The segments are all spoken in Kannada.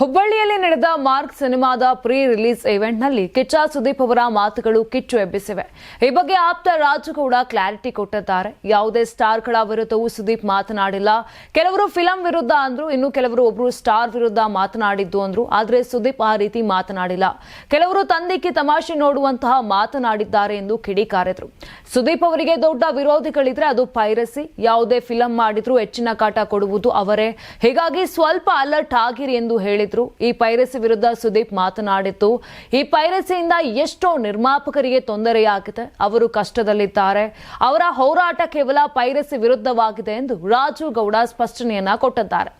ಹುಬ್ಬಳ್ಳಿಯಲ್ಲಿ ನಡೆದ ಮಾರ್ಕ್ ಸಿನಿಮಾದ ಪ್ರೀ ರಿಲೀಸ್ ಇವೆಂಟ್ನಲ್ಲಿ ಕಿಚ್ಚ ಸುದೀಪ್ ಅವರ ಮಾತುಗಳು ಕಿಚ್ಚು ಎಬ್ಬಿಸಿವೆ. ಈ ಬಗ್ಗೆ ಆಪ್ತ ರಾಜಗೌಡ ಕ್ಲಾರಿಟಿ ಕೊಟ್ಟಿದ್ದಾರೆ. ಯಾವುದೇ ಸ್ಟಾರ್ಗಳ ವಿರುದ್ಧವೂ ಸುದೀಪ್ ಮಾತನಾಡಿಲ್ಲ. ಕೆಲವರು ಫಿಲಂ ವಿರುದ್ಧ ಅಂದ್ರು, ಇನ್ನು ಕೆಲವರು ಒಬ್ರು ಸ್ಟಾರ್ ವಿರುದ್ಧ ಮಾತನಾಡಿದ್ದು ಅಂದ್ರು, ಆದರೆ ಸುದೀಪ್ ಆ ರೀತಿ ಮಾತನಾಡಿಲ್ಲ. ಕೆಲವರು ತಂದಿಕ್ಕಿ ತಮಾಷೆ ನೋಡುವಂತಹ ಮಾತನಾಡಿದ್ದಾರೆ ಎಂದು ಕಿಡಿಕಾರಿದ್ರು. ಸುದೀಪ್ ಅವರಿಗೆ ದೊಡ್ಡ ವಿರೋಧಿಗಳಿದ್ರೆ ಅದು ಪೈರಸಿ. ಯಾವುದೇ ಫಿಲಂ ಮಾಡಿದ್ರು ಹೆಚ್ಚಿನ ಕಾಟ ಕೊಡುವುದು ಅವರೇ. ಹೀಗಾಗಿ ಸ್ವಲ್ಪ ಅಲರ್ಟ್ ಆಗಿರಿ ಎಂದು ಹೇಳಿದ್ರು ಈ ಪೈರಸಿ ವಿರುದ್ಧ ಸುದೀಪ್ ಮಾತನಾಡಿತ್ತು ಈ ಪೈರಸಿಯಿಂದ ಎಷ್ಟೋ ನಿರ್ಮಾಪಕರಿಗೆ ತೊಂದರೆಯಾಗಿದೆ. ಅವರು ಕಷ್ಟದಲ್ಲಿದ್ದಾರೆ. ಅವರ ಹೋರಾಟ ಕೇವಲ ಪೈರಸಿ ವಿರುದ್ಧವಾಗಿದೆ ಎಂದು ರಾಜು ಗೌಡ ಸ್ಪಷ್ಟನೆಯನ್ನ ಕೊಟ್ಟಿದ್ದಾರೆ.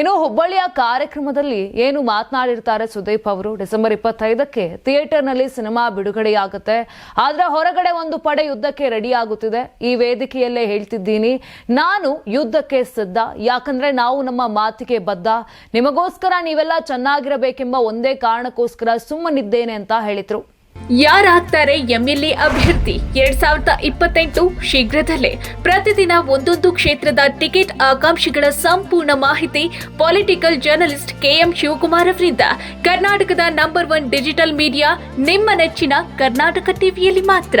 ಇನ್ನು ಹುಬ್ಬಳ್ಳಿಯ ಕಾರ್ಯಕ್ರಮದಲ್ಲಿ ಏನು ಮಾತನಾಡಿರ್ತಾರೆ ಸುದೀಪ್ ಅವರು? ಡಿಸೆಂಬರ್ ಇಪ್ಪತ್ತೈದಕ್ಕೆ ಥಿಯೇಟರ್ನಲ್ಲಿ ಸಿನಿಮಾ ಬಿಡುಗಡೆಯಾಗುತ್ತೆ. ಆದ್ರೆ ಹೊರಗಡೆ ಒಂದು ಪಡೆ ಯುದ್ಧಕ್ಕೆ ರೆಡಿ ಆಗುತ್ತಿದೆ ಈ ವೇದಿಕೆಯಲ್ಲೇ ಹೇಳ್ತಿದ್ದೀನಿ, ನಾನು ಯುದ್ಧಕ್ಕೆ ಸಿದ್ಧ. ಯಾಕಂದ್ರೆ ನಾವು ನಮ್ಮ ಮಾತಿಗೆ ಬದ್ಧ. ನಿಮಗೋಸ್ಕರ ನೀವೆಲ್ಲ ಚೆನ್ನಾಗಿರಬೇಕೆಂಬ ಒಂದೇ ಕಾರಣಕ್ಕೋಸ್ಕರ ಸುಮ್ಮನಿದ್ದೇನೆ ಅಂತ ಹೇಳಿದ್ರು. ಯಾರಾಗ್ತಾರೆ ಎಂಎಲ್ಎ ಅಭ್ಯರ್ಥಿ? ಎರಡ್ ಸಾವಿರದ ಇಪ್ಪತ್ತೆಂಟು ಶೀಘ್ರದಲ್ಲೇ. ಪ್ರತಿದಿನ ಒಂದೊಂದು ಕ್ಷೇತ್ರದ ಟಿಕೆಟ್ ಆಕಾಂಕ್ಷಿಗಳ ಸಂಪೂರ್ಣ ಮಾಹಿತಿ ಪೊಲಿಟಿಕಲ್ ಜರ್ನಲಿಸ್ಟ್ ಕೆಎಂ ಶಿವಕುಮಾರ್ ಅವರಿಂದ. ಕರ್ನಾಟಕದ ನಂಬರ್ ಒನ್ ಡಿಜಿಟಲ್ ಮೀಡಿಯಾ, ನಿಮ್ಮ ನೆಚ್ಚಿನ ಕರ್ನಾಟಕ ಟಿವಿಯಲ್ಲಿ ಮಾತ್ರ.